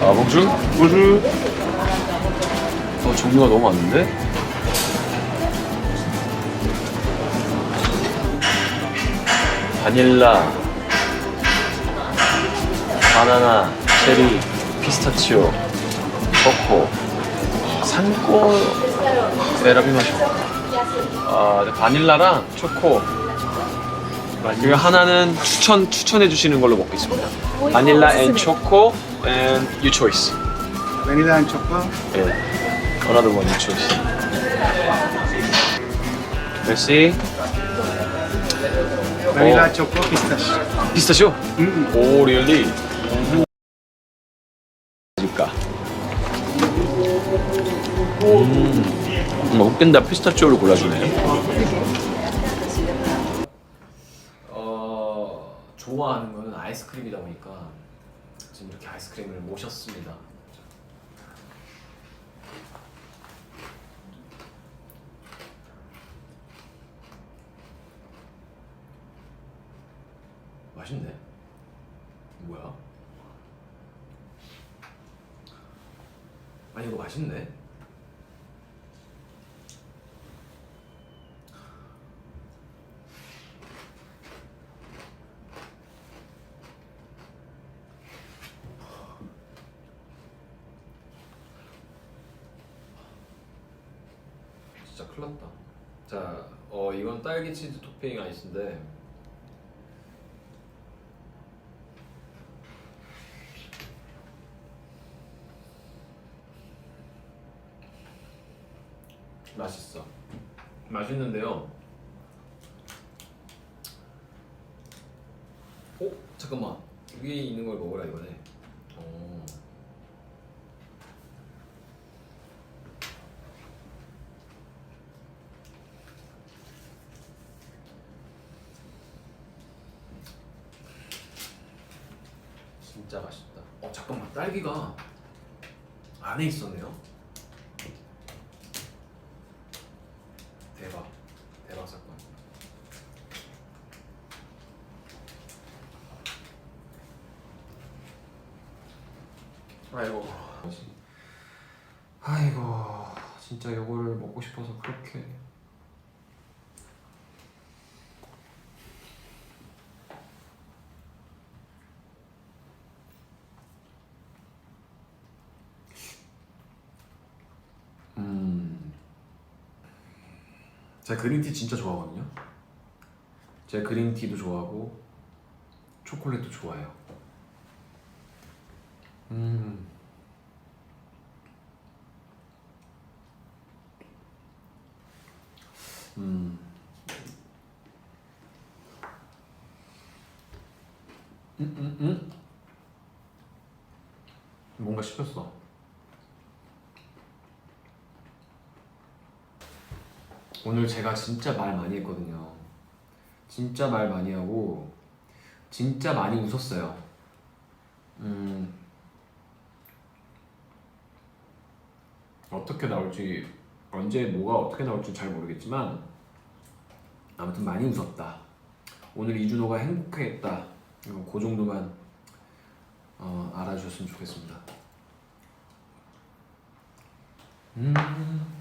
아, 봉주? 봉주. 어, 종류가 너무 많은데? 바닐라, 바나나, 체리, 피스타치오, 초코, 산꼬 에라비 마셔. 아, 네, 바닐라랑 초코. 그리고 하나는 추천 추천해 주시는 걸로 먹겠습니다. 바닐라 앤 초코 and you choice. Vanilla and chocolate. 예. Another one you choose. Merci. Vanilla Oh. chocolate pistachio. 피스타치오? Mm. 오, 리얼리. 줄까? 음. 뭐 웃긴다 피스타치오를 골라주네. 좋아하는 거는 아이스크림이다 보니까 지금 이렇게 아이스크림을 모셨습니다. 맛있네. 뭐야? 아니 이거 맛있네. 진짜 큰일 났다. 자, 어 이건 딸기 치즈 토핑 아이스인데 맛있어. 맛있는데요. 어? 잠깐만. 위에 있는 걸 먹으라 이거네. 어. 진짜 맛있다. 어 잠깐만 딸기가 안에 있었네요. 대박 대박 사건. 아이고. 아이고 진짜 이거를 먹고 싶어서 그렇게. 제가 그린티 진짜 좋아하거든요. 제가 그린티도 좋아하고 초콜릿도 좋아해요. 음. 음. 음, 음, 음. 뭔가 씹혔어. 오늘 제가 진짜 말 많이 했거든요. 진짜 말 많이 하고 진짜 많이 웃었어요. 음 어떻게 나올지 언제 뭐가 어떻게 나올지 잘 모르겠지만 아무튼 많이 웃었다. 오늘 이준호가 행복했다. 어, 그 정도만 어, 알아주셨으면 좋겠습니다. 음.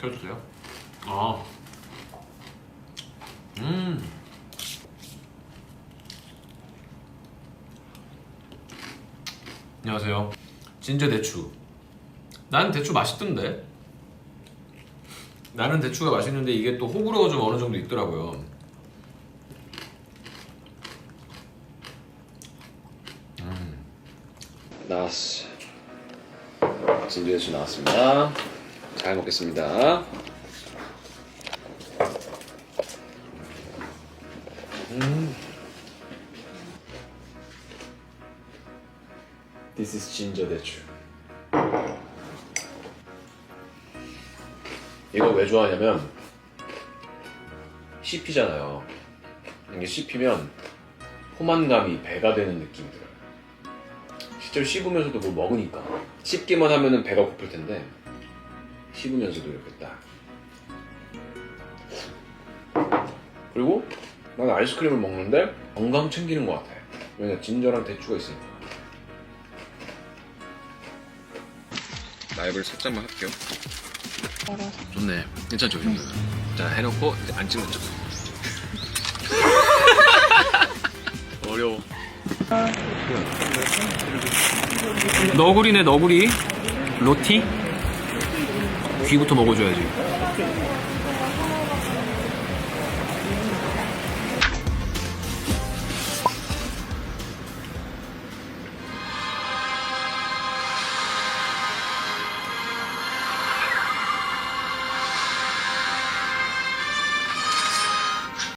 켜주세요. 아. 음. 안녕하세요. 진저 대추. 난 대추 맛있던데. 나는 대추가 맛있는데 이게 또 호불호가 좀 어느 정도 있더라고요. 음. 나왔어. 진저 대추 나왔습니다. 잘 먹겠습니다. 음. This is ginger 대추. 이걸 왜 좋아하냐면 씹히잖아요. 이게 씹히면 포만감이 배가 되는 느낌이 들어요. 실제로 씹으면서도 뭘 먹으니까 씹기만 하면은 배가 고플 텐데 씹으면서도 이렇게 딱. 그리고 난 아이스크림을 먹는데 건강 챙기는 것 같아. 왜냐 진저랑 대추가 있으니까. 라이브를 살짝만 할게요. 좋네. 괜찮죠, 이 정도면. 자, 해놓고 이제 안 찍는 척. 어려워. 너구리네, 너구리. 로티? 귀부터 먹어줘야지.